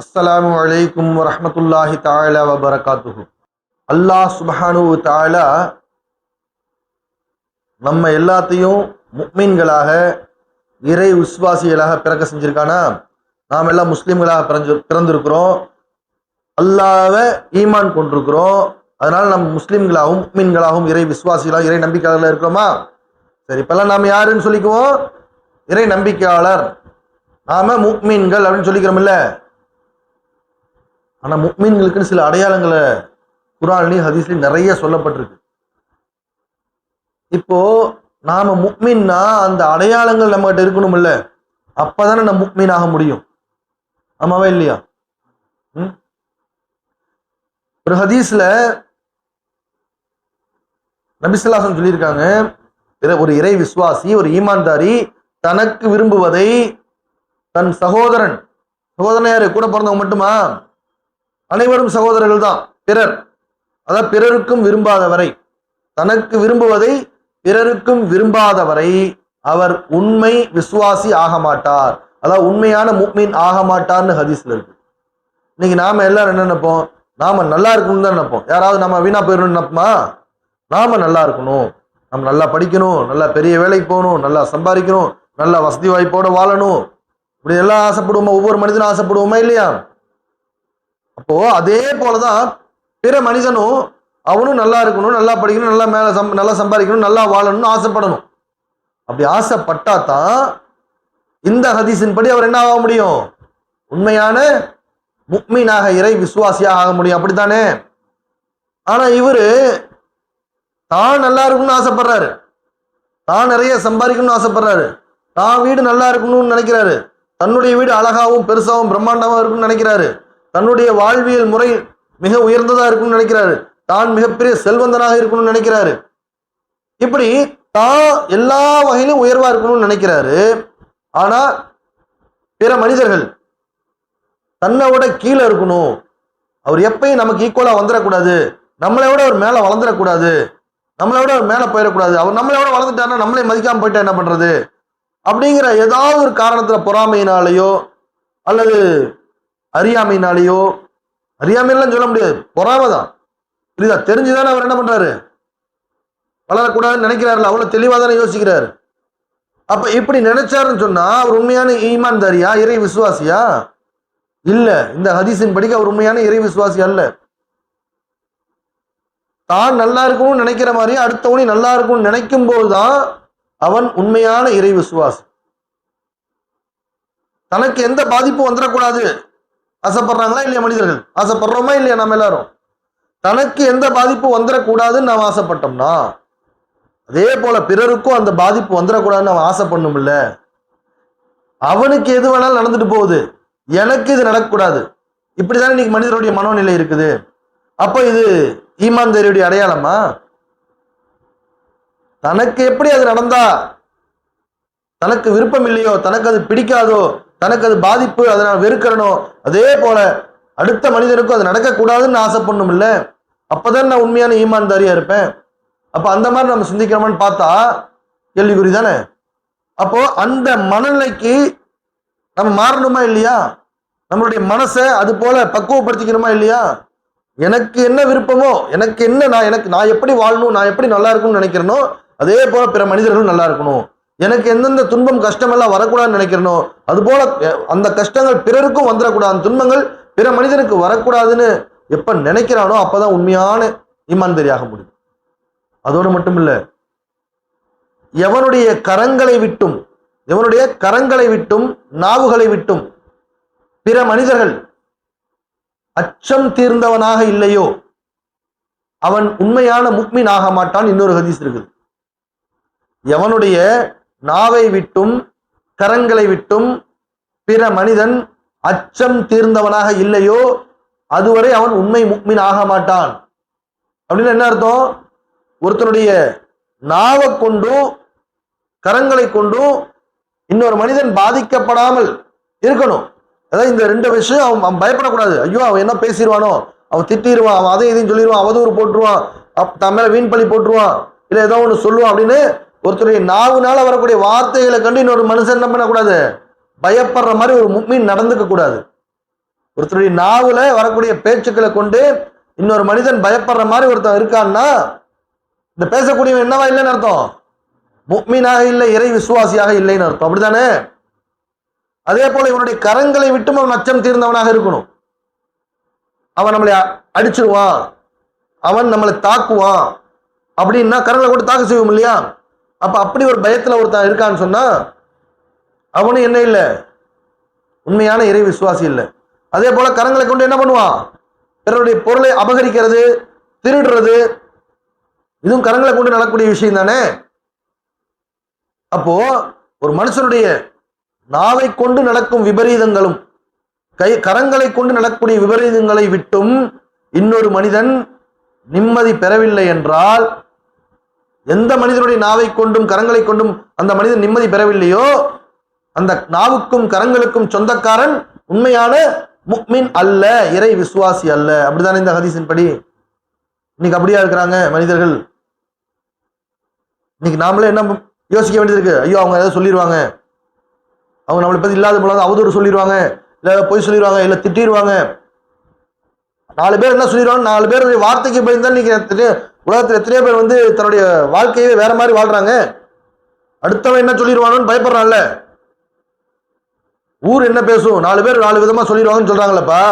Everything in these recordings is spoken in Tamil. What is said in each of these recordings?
அஸ்லாம் வலைக்கும் வரமத்துல்லாஹி தஆலா வபரகாத்துஹு. அல்லாஹ் சுப்ஹானஹு வ நம்ம எல்லாத்தையும் முக்மீன்களாக இறை விஸ்வாசிகளாக பிறக்க செஞ்சிருக்கானா? நாம் எல்லாம் முஸ்லீம்களாக பிறந்து பிறந்திருக்கிறோம். அல்லாஹ்வை ஈமான் கொண்டிருக்கிறோம். அதனால நம்ம முஸ்லீம்களாகவும் முக்மீன்களாகவும் இறை விசுவாசிகளாகவும் இறை நம்பிக்கையாளர்களாக இருக்கிறோமா? சரி இப்பெல்லாம் நாம் யாருன்னு சொல்லிக்குவோம்? இறை நம்பிக்கையாளர். நாம முக்மீன்கள் அப்படின்னு சொல்லிக்கிறோம்ல ஆனா முக்மீன்களுக்குன்னு சில அடையாளங்களை குரான்லையும் ஹதீஸ்லையும் நிறைய சொல்லப்பட்டிருக்கு. இப்போ நாம முக்மீன்னா அந்த அடையாளங்கள் நம்மகிட்ட இருக்கணும்ல அப்பதானே நம்ம முக்மீன் ஆக முடியும். ஆமாவா இல்லையா? ம்? ஒரு ஹதீஸ்ல நபிசுல்லாசன் சொல்லியிருக்காங்க ஒரு இறை விசுவாசி ஒரு ஈமான்தாரி தனக்கு விரும்புவதை தன் சகோதரன் சகோதரன் யாரு? கூட பிறந்தவங்க மட்டுமா? அனைவரும் சகோதரர்கள் தான் பிறர். அதாவது பிறருக்கும் விரும்பாதவரை. தனக்கு விரும்புவதை பிறருக்கும் விரும்பாதவரை அவர் உண்மை விசுவாசி ஆக மாட்டார் அதாவது உண்மையான முக்மீன் ஆக மாட்டார்னு ஹதீஸ்ல இருக்கு. இன்னைக்கு நாம எல்லாரும் என்ன நினைப்போம்? நாம நல்லா இருக்கணும்னு தான் நினைப்போம். யாராவது நம்ம வீணா போயிடணும்னு நினைப்போமா? நாம நல்லா இருக்கணும். நம்ம நல்லா படிக்கணும். நல்லா பெரிய வேலைக்கு போகணும். நல்லா சம்பாதிக்கணும். நல்லா வசதி வாய்ப்போட வாழணும். இப்படி எல்லாம் ஆசைப்படுவோமா? ஒவ்வொரு மனிதனும் ஆசைப்படுவோமா இல்லையா? அப்போ அதே போலதான் பிற மனிதனும் அவனும் நல்லா இருக்கணும் நல்லா படிக்கணும் நல்லா மேல சம் நல்லா சம்பாதிக்கணும் நல்லா வாழணும்னு ஆசைப்படணும். அப்படி ஆசைப்பட்டா தான் இந்த ஹதீஸின் படி அவர் என்ன ஆக முடியும்? உண்மையான முக்மீனாக இறை விசுவாசியாக ஆக முடியும். அப்படித்தானே? ஆனா இவரு தான் நல்லா இருக்கணும்னு ஆசைப்படுறாரு. தான் நிறைய சம்பாதிக்கணும்னு ஆசைப்படுறாரு. தான் வீடு நல்லா இருக்கணும்னு நினைக்கிறாரு. தன்னுடைய வீடு அழகாவும் பெருசாகவும் பிரம்மாண்டமாக இருக்கும்னு நினைக்கிறாரு. தன்னுடைய வாழ்வியல் முறை மிக உயர்ந்ததா இருக்கும்னு நினைக்கிறாரு. தான் மிகப்பெரிய செல்வந்தனாக இருக்கணும்னு நினைக்கிறாரு. இப்படி தான் எல்லா வகையிலும் உயர்வா இருக்கணும்னு நினைக்கிறாரு. ஆனா பிற மனிதர்கள் தன்னை விட கீழே இருக்கணும். அவர் எப்பயும் நமக்கு ஈக்குவலா வந்துடக்கூடாது. நம்மளை விட அவர் மேல வளர்ந்துடக்கூடாது. நம்மளை விட அவர் மேல போயிடக்கூடாது. அவர் நம்மளை விட வளர்ந்துட்டாருன்னா நம்மளே மதிக்காம போயிட்டா என்ன பண்றது? அப்படிங்கிற ஏதாவது ஒரு காரணத்துல பொறாமையினாலேயோ அல்லது அறியாமையினாலேயோ அறியாமையெல்லாம் சொல்ல முடியாது. பொறாமை தான் புரியுதா? தெரிஞ்சுதானே அவர் என்ன பண்றாரு? வளரக்கூடாதுன்னு நினைக்கிறாருல அவ்வளவு தெளிவா தானே யோசிக்கிறாரு. அப்ப இப்படி நினைச்சாருன்னு சொன்னா அவர் உண்மையான ஈமான்தாரியா இறை விசுவாசியா? இல்ல. இந்த ஹதீஸின் படிக்க அவர் உண்மையான இறை விசுவாசி அல்ல. தான் நல்லா இருக்கணும்னு நினைக்கிற மாதிரி அடுத்தவனி நல்லா இருக்கும்னு நினைக்கும் போதுதான் அவன் உண்மையான இறை விசுவாசி. தனக்கு எந்த பாதிப்பும் வந்துடக்கூடாது. ஆசைப்படுறாங்களா இல்லையா மனிதர்கள்? ஆசைப்படுறோமா இல்லையா நம்ம எல்லாரும்? தனக்கு எந்த பாதிப்பும் வந்துடக்கூடாதுன்னு நாம் ஆசைப்பட்டோம்னா அதே போல பிறருக்கும் அந்த பாதிப்பு வந்துடக்கூடாதுன்னு அவன் ஆசைப்படணும்ல? அவனுக்கு எது வேணாலும் நடந்துட்டு போகுது. எனக்கு இது நடக்கக்கூடாது. இப்படிதானே இன்னைக்கு மனிதருடைய மனோநிலை இருக்குது. அப்போ இது ஈமான்தாரியுடைய அடையாளமா? தனக்கு எப்படி அது நடந்தா? தனக்கு விருப்பம் இல்லையோ? தனக்கு அது பிடிக்காதோ? தனக்கு அது பாதிப்பு அதை நான் வெறுக்கிறனோ அதே போல அடுத்த மனிதனுக்கும் அது நடக்கக்கூடாதுன்னு ஆசைப்படணும் இல்லை? அப்போதான் நான் உண்மையான ஈமான்தாரியா இருப்பேன். அப்போ அந்த மாதிரி நம்ம சிந்திக்கிறோமான்னு பார்த்தா கேள்விக்குறி தானே அப்போ அந்த மனநிலைக்கு நம்ம மாறணுமா இல்லையா? நம்மளுடைய மனசை அது போல பக்குவப்படுத்திக்கணுமா இல்லையா? எனக்கு என்ன விருப்பமோ எனக்கு என்ன நான் எனக்கு நான் எப்படி வாழணும் நான் எப்படி நல்லா இருக்கணும்னு நினைக்கிறேனோ அதே போல பிற மனிதர்களும் நல்லா இருக்கணும். எனக்கு எந்தெந்த துன்பம் கஷ்டமெல்லாம் வரக்கூடாதுன்னு நினைக்கிறனோ அதுபோல அந்த கஷ்டங்கள் பிறருக்கும் வந்துடக்கூடாது. அந்த துன்பங்கள் பிற மனிதனுக்கு வரக்கூடாதுன்னு எப்ப நினைக்கிறானோ அப்பதான் உண்மையான ஈமான்தாரியாக முடியும். அதோடு மட்டும் இல்ல எவனுடைய கரங்களை விட்டும் எவனுடைய கரங்களை விட்டும் நாவுகளை விட்டும் பிற மனிதர்கள் அச்சம் தீர்ந்தவனாக இல்லையோ அவன் உண்மையான முக்மீன் ஆக மாட்டான். இன்னொரு ஹதீஸ் இருக்குது. எவனுடைய நாவை விட்டும் கரங்களை விட்டும் பிற மனிதன் அச்சம் தீர்ந்தவனாக இல்லையோ அதுவரை அவன் உண்மை முக்மின் ஆக மாட்டான். அப்படின்னு என்ன அர்த்தம்? ஒருத்தனுடைய நாவை கொண்டும் கரங்களை கொண்டும் இன்னொரு மனிதன் பாதிக்கப்படாமல் இருக்கணும். அதாவது இந்த ரெண்டு விஷயம் அவன் அவன் பயப்படக்கூடாது. ஐயோ அவன் என்ன பேசிடுவானோ? அவன் திட்டிடுவான் அவன் அதை இதையும் சொல்லிடுவான் அவதூறு போட்டுருவான் அப் தன் வீண் பழி போட்டுருவான் இல்லை ஏதோ ஒன்று சொல்லுவான் அப்படின்னு ஒருத்தருடைய நாவுனால வரக்கூடிய வார்த்தைகளை கண்டு இன்னொரு மனுஷன் என்ன பண்ணக்கூடாது? பயப்படுற மாதிரி ஒரு முக்மீன் நடந்துக்க கூடாது. ஒருத்தருடைய நாவுல வரக்கூடிய பேச்சுக்களை கொண்டு இன்னொரு மனிதன் பயப்படுற மாதிரி ஒருத்தன் இருக்கான்னா இந்த பேசக்கூடியவன் என்னவா இல்லைன்னு அர்த்தம்? முக்மீனாக இல்லை இறை விசுவாசியாக இல்லைன்னு அர்த்தம். அப்படித்தானே? அதே போல இவனுடைய கரங்களை விட்டும் அவன் அச்சம் தீர்ந்தவனாக இருக்கணும். அவன் நம்மளை அடிச்சிருவான். அவன் நம்மளை தாக்குவான். அப்படின்னா கரங்களை கொண்டு தாக்க செய்வோம் இல்லையா? அப்ப அப்படி ஒரு பயத்துல ஒருத்தன் இருக்கான்னு சொன்னா அவனும் என்ன இல்லை? உண்மையான இறை விசுவாசி இல்லை. அதே போல கரங்களை கொண்டு என்ன பண்ணுவான்? பிறருடைய பொருளை அபகரிக்கிறது திருடுறது. இதுவும் கரங்களை கொண்டு நடக்கக்கூடிய விஷயம் தானே? அப்போ ஒரு மனுஷனுடைய நாவை கொண்டு நடக்கும் விபரீதங்களும் கை கரங்களை கொண்டு நடக்கக்கூடிய விபரீதங்களை விட்டும் இன்னொரு மனிதன் நிம்மதி பெறவில்லை என்றால் எந்த மனிதனுடைய நாவை கொண்டும் கரங்களை கொண்டும் அந்த மனிதன் நிம்மதி பெறவில்லையோ அந்த நாவுக்கும் கரங்களுக்கும் சொந்தக்காரன் உண்மையான முக்மின் அல்ல இறை விசுவாசி அல்ல. அப்படிதானே இந்த ஹதீஸின் படி? இன்னைக்கு அப்படியா இருக்கிறாங்க மனிதர்கள்? இன்னைக்கு நாமளே என்ன யோசிக்க வேண்டியது இருக்கு ஐயோ அவங்க ஏதாவது சொல்லிடுவாங்க அவங்க நம்மளை பத்தி இல்லாத போல அவதூறு சொல்லிடுவாங்க இல்ல பொய் சொல்லிடுவாங்க இல்ல திட்டிடுவாங்க நாலு பேர் என்ன சொல்லிடுவாங்க நாலு பேருடைய வார்த்தைக்கு போயிருந்தா இன்னைக்கு உலகத்தில் எத்தனையோ பேர் வந்து தன்னுடைய வாழ்க்கையே வேற மாதிரி வாழ்றாங்க. அடுத்தவன் என்ன சொல்லிடுவானோன்னு பயப்படுறான்ல. ஊர் என்ன பேசும்? நாலு பேர் நாலு விதமா சொல்லிடுவாங்கன்னு சொல்றாங்களப்பா.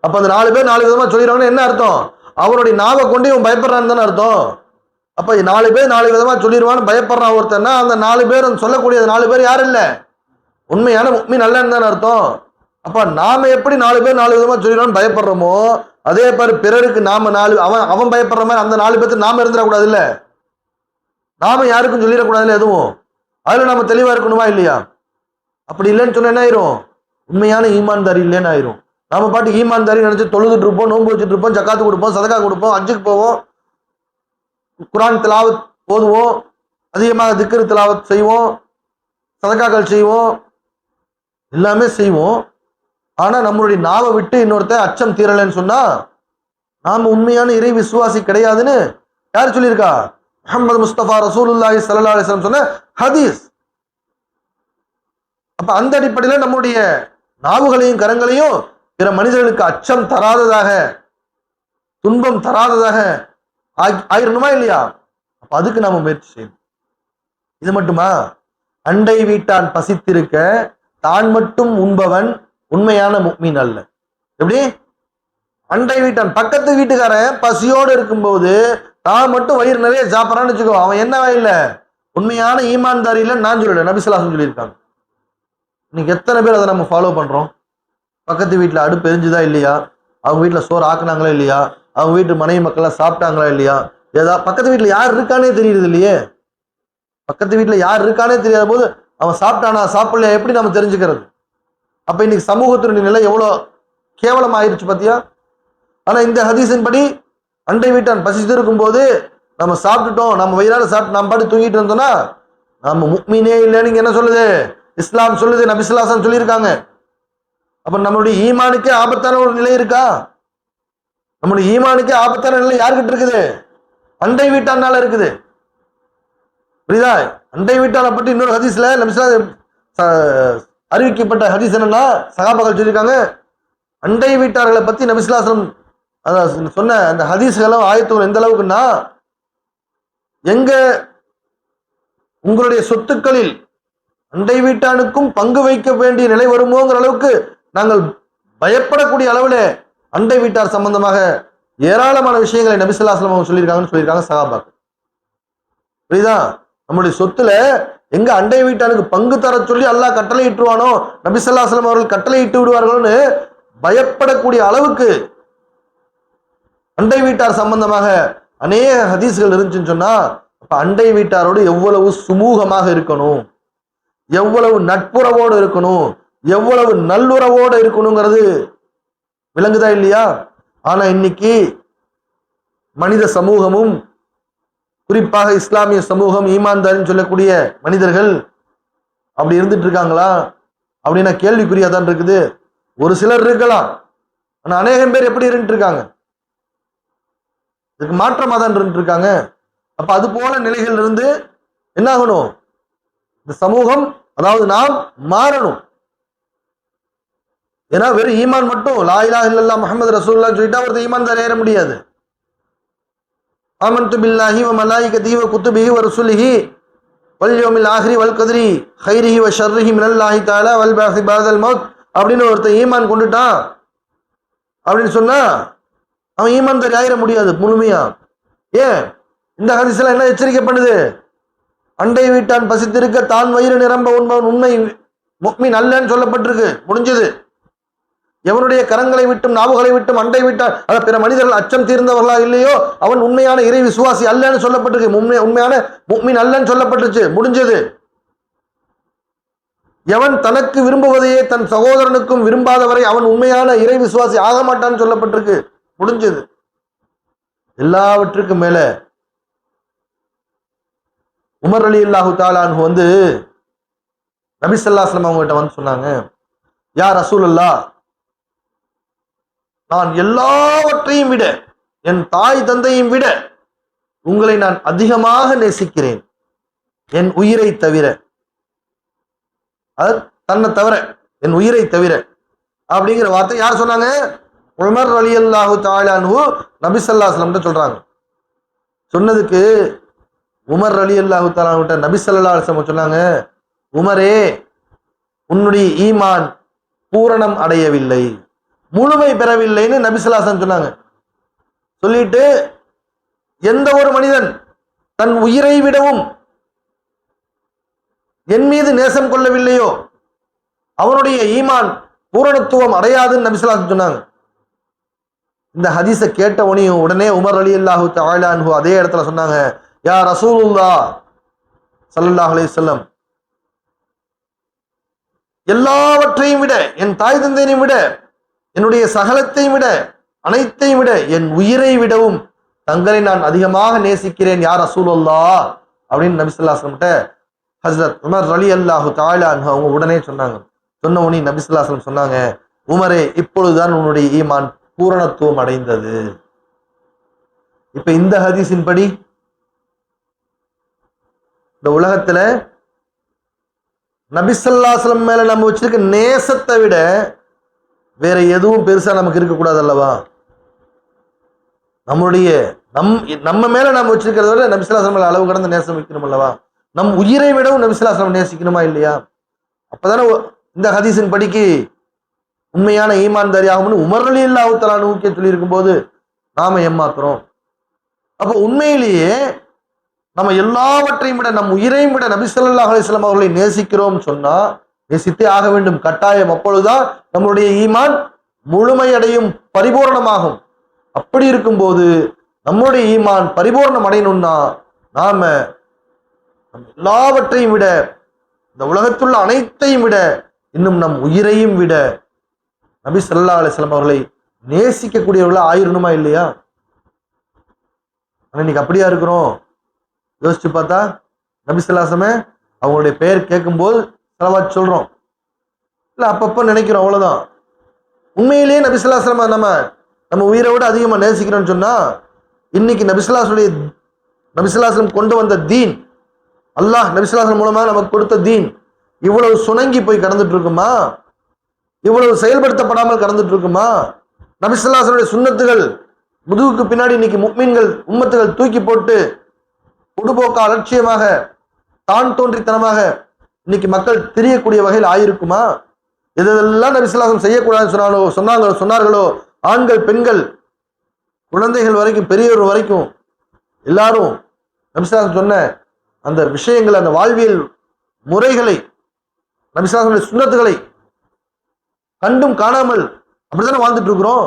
அப்ப அந்த நாலு பேர் நாலு விதமா சொல்லிடுவாங்கன்னு என்ன அர்த்தம்? அவனுடைய நாவை கொண்டு இவன் பயப்படுறான்னு தானே அர்த்தம்? அப்ப நாலு பேர் நாலு விதமா சொல்லிடுவான்னு பயப்படுறான் ஒருத்தன்னா அந்த நாலு பேர் சொல்லக்கூடிய நாலு பேர் யாரும் இல்லை. உண்மையான உண்மை நல்லன்னு தானே அர்த்தம்? அப்ப நாம எப்படி நாலு பேர் நாலு விதமா சொல்லிடலாம்னு பயப்படுறோமோ அதே பாரு பிறருக்கு நாம நாலு அவன் அவன் பயப்படுற மாதிரி அந்த நாலு பேர்த்து நாம இருந்துடக்கூடாது இல்ல நாம யாருக்கும் சொல்லிடக்கூடாதுல்ல எதுவும்? அதுல நம்ம தெளிவா இருக்கணுமா இல்லையா? அப்படி இல்லைன்னு சொன்னால் என்ன ஆயிரும்? உண்மையான ஈமான்தாரி இல்லைன்னு ஆயிரும். நாம பாட்டு ஈமான்தாரி நினைச்சு தொழுதுட்டு இருப்போம் நோன்பு வச்சுட்டு இருப்போம் ஜக்காத்து கொடுப்போம் சதக்கா கொடுப்போம் அஜுக்கு போவோம் குரான் திலாவத் ஓதுவோம் அதிகமாக திக்கிற திலாவத் செய்வோம் சதக்காக்கள் செய்வோம் எல்லாமே செய்வோம். ஆனா நம்மளுடைய நாவை விட்டு இன்னொருத்தன் அச்சம் தீரலைன்னு சொன்னா நாம உண்மையான இறை விசுவாசி கிடையாதுன்னு யார் சொல்லியிருக்கா? முகமது முஸ்தபா ரசூலுல்லாஹி சல்லா அலிஸ்லாம் சொன்ன ஹதீஸ். அப்ப அந்த அடிப்படையில நம்முடைய நாவுகளையும் கரங்களையும் பிற மனிதர்களுக்கு அச்சம் தராததாக துன்பம் தராததாக ஆயிரணுமா இல்லையா? அப்ப அதுக்கு நாம முயற்சி செய்யணும். இது மட்டுமா? அண்டை வீட்டான் பசித்திருக்க தான் மட்டும் உண்பவன் உண்மையான முக்மீன் அல்ல. எப்படி? அண்டை வீட்டான் பக்கத்து வீட்டுக்காரன் பசியோடு இருக்கும்போது தான் மட்டும் வயிறு நிறைய சாப்பிட்றான்னு வச்சுக்கோ அவன் என்ன வயல்ல? உண்மையான ஈமான்தாரியில நான் சொல்லல நபிசலாசன் சொல்லியிருக்காங்க. இன்னைக்கு எத்தனை பேர் அதை நம்ம ஃபாலோ பண்ணுறோம் பக்கத்து வீட்டில் அடுப்பு எரிஞ்சுதா இல்லையா? அவங்க வீட்டில் சோறு ஆக்குனாங்களா இல்லையா? அவங்க வீட்டு மனைவி மக்கள்லாம் சாப்பிட்டாங்களா இல்லையா? ஏதா பக்கத்து வீட்டில் யார் இருக்கானே தெரியுது இல்லையே? பக்கத்து வீட்டில் யார் இருக்கானே தெரியாத போது அவன் சாப்பிட்டானா சாப்பிடலையா? எப்படி நம்ம தெரிஞ்சுக்கிறது? அப்ப இன்னைக்கு சமூகத்தினுடைய நிலை எவ்வளோ கேவலம் ஆயிருச்சு பாத்தியா? ஆனா இந்த ஹதீஸின் படி அண்டை வீட்டான் பசித்து இருக்கும்போது நம்ம சாப்பிட்டுட்டோம் நம்ம வயிறால் சாப்பிட்டு நம்ம பாட்டு தூங்கிட்டு இருந்தோம்னா நம்ம முக்மீனே இல்லைன்னு என்ன சொல்லுது? இஸ்லாம் சொல்லுது நபிசுல்லாசன் சொல்லியிருக்காங்க. அப்ப நம்மளுடைய ஈமானுக்கே ஆபத்தான ஒரு நிலை இருக்கா? நம்மளுடைய ஈமானுக்கே ஆபத்தான நிலை யாருக்கிட்ட இருக்குது? அண்டை வீட்டானால இருக்குது. புரியுதா? அண்டை வீட்டானை பற்றி இன்னொரு ஹதீஸ்ல நபிசுல்லா அறிவிக்கப்பட்ட ஹதீஸ் என்னன்னா சகாபாக்கள் சொல்லியிருக்காங்க அண்டை வீட்டார்களை பத்தி நபிசுல்லாசலம் அதான் சொன்ன அந்த ஹதீஸ்களும் ஆயத்துகள் எந்த அளவுக்குன்னா எங்க உங்களுடைய சொத்துக்களில் அண்டை வீட்டானுக்கும் பங்கு வைக்க வேண்டிய நிலை வருமோங்கிற அளவுக்கு நாங்கள் பயப்படக்கூடிய அளவில் அண்டை வீட்டார் சம்பந்தமாக ஏராளமான விஷயங்களை நபிசுல்லாஸ்லாம் அவங்க சொல்லியிருக்காங்கன்னு சொல்லியிருக்காங்க சகாபாக்கு புரியுதா? நம்முடைய சொத்துல எங்க அண்டை வீட்டாருக்கு பங்கு தர சொல்லி அல்லாஹ் கட்டளை இட்டுருவானோ நபிசல்லாஸ்லம் அவர்கள் கட்டளை இட்டு விடுவார்கள்னு பயப்படக்கூடிய அளவுக்கு அண்டை வீட்டார் சம்பந்தமாக அநேக ஹதீஸ்கள் இருந்துச்சுன்னு சொன்னா அப்ப அண்டை வீட்டாரோடு எவ்வளவு சுமூகமாக இருக்கணும்? எவ்வளவு நட்புறவோடு இருக்கணும்? எவ்வளவு நல்லுறவோடு இருக்கணுங்கிறது விளங்குதா இல்லையா? ஆனா இன்னைக்கு மனித சமூகமும் குறிப்பாக இஸ்லாமிய சமூகம் ஈமான்தாரின்னு சொல்லக்கூடிய மனிதர்கள் அப்படி இருந்துட்டு இருக்காங்களா? அப்படின்னா கேள்விக்குறியா தான் இருக்குது. ஒரு சிலர் இருக்கலாம். ஆனா அநேகம் பேர் எப்படி இருந்துட்டு இருக்காங்க? இதுக்கு மாற்றமா தான் இருந்துட்டு இருக்காங்க. அப்ப அது போல நிலைகள் இருந்து என்ன ஆகணும் இந்த சமூகம் அதாவது நாம் மாறணும். ஏன்னா வெறும் ஈமான் மட்டும் லாயிலா இல்லல்லா முகமது முஹம்மது ரசூலுல்லாஹ் சொல்லிட்டா ஒருத்தர் ஈமான் தான் ஏற முடியாது. ஆமன் துபில்லாஹி வ மலாயிகத்திஹி வ குத்துபிஹி வ வல்யோமில் வல் யௌமில் வல் கதிரி ஹைரிஹி வ ஷர்ரிஹி மினல்லாஹி தாலா வல் பாஸி பாதல் மௌத் அப்படின்னு ஒருத்தன் ஈமான் கொண்டுட்டான் அப்படின்னு சொன்னா அவன் ஈமான் தரி ஆகிட முடியாது முழுமையா? ஏன்? இந்த ஹதீஸ்ல என்ன எச்சரிக்கை பண்ணுது? அண்டை வீட்டான் பசித்திருக்க தான் வயிறு நிரம்ப உண்பவன் உண்மை முக்மி நல்லன்னு சொல்லப்பட்டிருக்கு முடிஞ்சது. எவனுடைய கரங்களை விட்டும் நாவுகளை விட்டும் அண்டை விட்டால் அதை பிற மனிதர்கள் அச்சம் தீர்ந்தவர்களா இல்லையோ? அவன் உண்மையான இறை விசுவாசி அல்லன்னு சொல்லப்பட்டிருக்கு. உண்மை உண்மையான முக்மின் அல்லன்னு சொல்லப்பட்டுருச்சு முடிஞ்சது. எவன் தனக்கு விரும்புவதையே தன் சகோதரனுக்கும் விரும்பாதவரை அவன் உண்மையான இறை விசுவாசி ஆக மாட்டான்னு சொல்லப்பட்டிருக்கு. முடிஞ்சது. எல்லாவற்றுக்கும் மேல உமர் அலி அல்லாஹு தாலான் வந்து நபிசல்லாஸ்லம் அவங்ககிட்ட வந்து சொன்னாங்க யார் அசூல் ரசூலல்லா நான் எல்லாவற்றையும் விட என் தாய் தந்தையும் விட உங்களை நான் அதிகமாக நேசிக்கிறேன். என் உயிரை தவிர. அது தன்னை தவிர என் உயிரை தவிர. அப்படிங்கிற வார்த்தை யார் சொன்னாங்க? உமர் அலி அல்லாஹு தாலானு நபிசல்லாஸ்லம்ட்ட சொல்றாங்க. சொன்னதுக்கு உமர் அலி அல்லாஹு தாலான்கிட்ட நபிசல்லா அலுவலம் சொன்னாங்க உமரே உன்னுடைய ஈமான் பூரணம் அடையவில்லை. முழுமை பெறவில்லைன்னு நபிசல்லாசன் சொன்னாங்க. சொல்லிட்டு எந்த ஒரு மனிதன் தன் உயிரை விடவும் என் மீது நேசம் கொள்ளவில்லையோ அவனுடைய ஈமான் பூரணத்துவம் அடையாதுன்னு நபிசல்லாசன் சொன்னாங்க. இந்த ஹதீஸை கேட்ட உனியும் உடனே உமர் அலி அல்லாஹு தாய்லான்ஹு அதே இடத்துல சொன்னாங்க யா ரசூலுல்லா சல்லாஹ் அலைஹி எல்லாவற்றையும் விட என் தாய் தந்தையையும் விட என்னுடைய சகலத்தையும் விட அனைத்தையும் விட என் உயிரை விடவும் தங்களை நான் அதிகமாக நேசிக்கிறேன் யார் ரசூலுல்லா அப்படின்னு நபிசுல்லாஸ்லம்கிட்ட ஹசரத் உமர் அலி அல்லாஹு தாலான் அவங்க உடனே சொன்னாங்க. சொன்ன உடனே நபிசுல்லாஸ்லம் சொன்னாங்க உமரே இப்பொழுதுதான் உன்னுடைய ஈமான் பூரணத்துவம் அடைந்தது. இப்ப இந்த ஹதீஸின் படி இந்த உலகத்துல நபிசல்லாஸ்லம் மேல நம்ம வச்சிருக்க நேசத்தை விட வேற எதுவும் பெருசா நமக்கு இருக்கக்கூடாது அல்லவா நம்மளுடைய நம் நம்ம மேல நம்ம வச்சிருக்கிறத விட நபிசிலாசனம் மேல அளவு கடந்த நேசம் வைக்கணும் அல்லவா? நம் உயிரை விடவும் நபிசிலாசனம் நேசிக்கணுமா இல்லையா? அப்பதானே இந்த ஹதீஸின் படிக்கு உண்மையான ஈமான்தாரி ஆகும்னு உமர்லி இல்லா அவுத்தலான்னு நூக்கிய சொல்லியிருக்கும் போது நாம ஏமாத்துறோம். அப்போ உண்மையிலேயே நம்ம எல்லாவற்றையும் விட நம் உயிரையும் விட நபி அலிஸ்லாம் அவர்களை நேசிக்கிறோம் சொன்னா நேசித்தே ஆக வேண்டும். கட்டாயம் அப்பொழுதுதான் நம்மளுடைய ஈமான் முழுமையடையும் பரிபூரணமாகும். அப்படி இருக்கும்போது நம்முடைய ஈமான் பரிபூரணம் அடையணும்னா நாம எல்லாவற்றையும் விட இந்த உலகத்துள்ள அனைத்தையும் விட இன்னும் நம் உயிரையும் விட நபி சல்லா அலிஸ்லாம் அவர்களை நேசிக்கக்கூடியவர்களா ஆயிரணுமா இல்லையா? ஆனா இன்னைக்கு அப்படியா இருக்கிறோம்? யோசிச்சு பார்த்தா நபி நபிசுல்லாசமே அவங்களுடைய பெயர் கேட்கும்போது செலவா சொல்றோம். இல்லை அப்பப்போ நினைக்கிறோம் அவ்வளோதான் உண்மையிலேயே நபிசுல்லாசலம் நம்ம நம்ம உயிரை விட அதிகமாக நேசிக்கிறோம்னு சொன்னால் இன்னைக்கு நபிசுல்லாசுடைய நபிசுல்லாசலம் கொண்டு வந்த தீன் அல்லாஹ் நபிசுல்லாசலம் மூலமாக நமக்கு கொடுத்த தீன் இவ்வளவு சுணங்கி போய் கடந்துட்டு இருக்குமா? இவ்வளவு செயல்படுத்தப்படாமல் கடந்துட்டு இருக்குமா? நபிசுல்லாசனுடைய சுண்ணத்துகள் முதுகுக்கு பின்னாடி இன்னைக்கு முக்மீன்கள் உம்மத்துகள் தூக்கி போட்டு பொடுபோக்க அலட்சியமாக தான் தோன்றித்தனமாக இன்னைக்கு மக்கள் தெரியக்கூடிய வகையில் ஆயிருக்குமா? இதெல்லாம் நரிசலாசம் செய்யக்கூடாதுன்னு சொன்னாலோ சொன்னாங்களோ சொன்னார்களோ ஆண்கள் பெண்கள் குழந்தைகள் வரைக்கும் பெரியவர் வரைக்கும் எல்லாரும் நபிசாசன் சொன்ன அந்த விஷயங்கள் அந்த வாழ்வியல் முறைகளை நபிசாசனுடைய சுண்ணத்துகளை கண்டும் காணாமல் அப்படித்தானே வாழ்ந்துட்டு இருக்கிறோம்?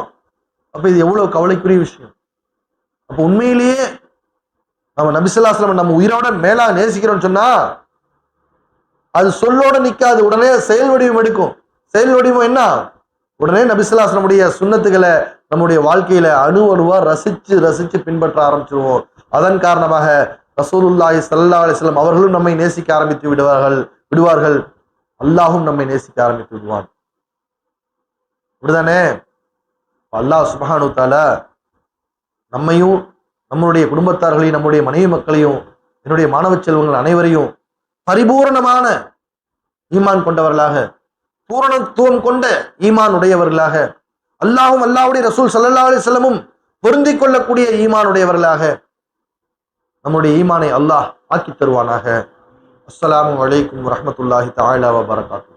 அப்ப இது எவ்வளவு கவலைக்குரிய விஷயம். அப்ப உண்மையிலேயே நம்ம நபிசுல்லாஸ்லம் நம்ம உயிரோட மேலாக நேசிக்கிறோம்னு சொன்னா அது சொல்லோட நிற்காது உடனே செயல் வடிவம் எடுக்கும். செயல் வடிவம் என்ன? உடனே நபிசுல்லாஸ்லமுடைய சுண்ணத்துக்களை நம்முடைய வாழ்க்கையில அணு அணுவா ரசிச்சு ரசிச்சு பின்பற்ற ஆரம்பிச்சிருவோம். அதன் காரணமாக ரசூலுல்லாஹி சல்லா அலிஸ்லாம் அவர்களும் நம்மை நேசிக்க ஆரம்பித்து விடுவார்கள் விடுவார்கள். அல்லாஹும் நம்மை நேசிக்க ஆரம்பித்து விடுவான். இப்படிதானே? அல்லாஹ் சுப்ஹானு நம்மையும் நம்மளுடைய குடும்பத்தார்களையும் நம்முடைய மனைவி மக்களையும் என்னுடைய மாணவ செல்வங்கள் அனைவரையும் பரிபூரணமான ஈமான் கொண்டவர்களாக பூரணத்துவம் கொண்ட ஈமான் உடையவர்களாக அல்லாஹும் அல்லாவுடைய ரசூல் சல்லா அலி செல்லமும் பொருந்திக் கொள்ளக்கூடிய ஈமான் உடையவர்களாக நம்முடைய ஈமானை அல்லாஹ் ஆக்கி தருவானாக. அஸ்லாம் அலைக்கும் வரமத்துல்லாஹி தாயிலா வரகாத்து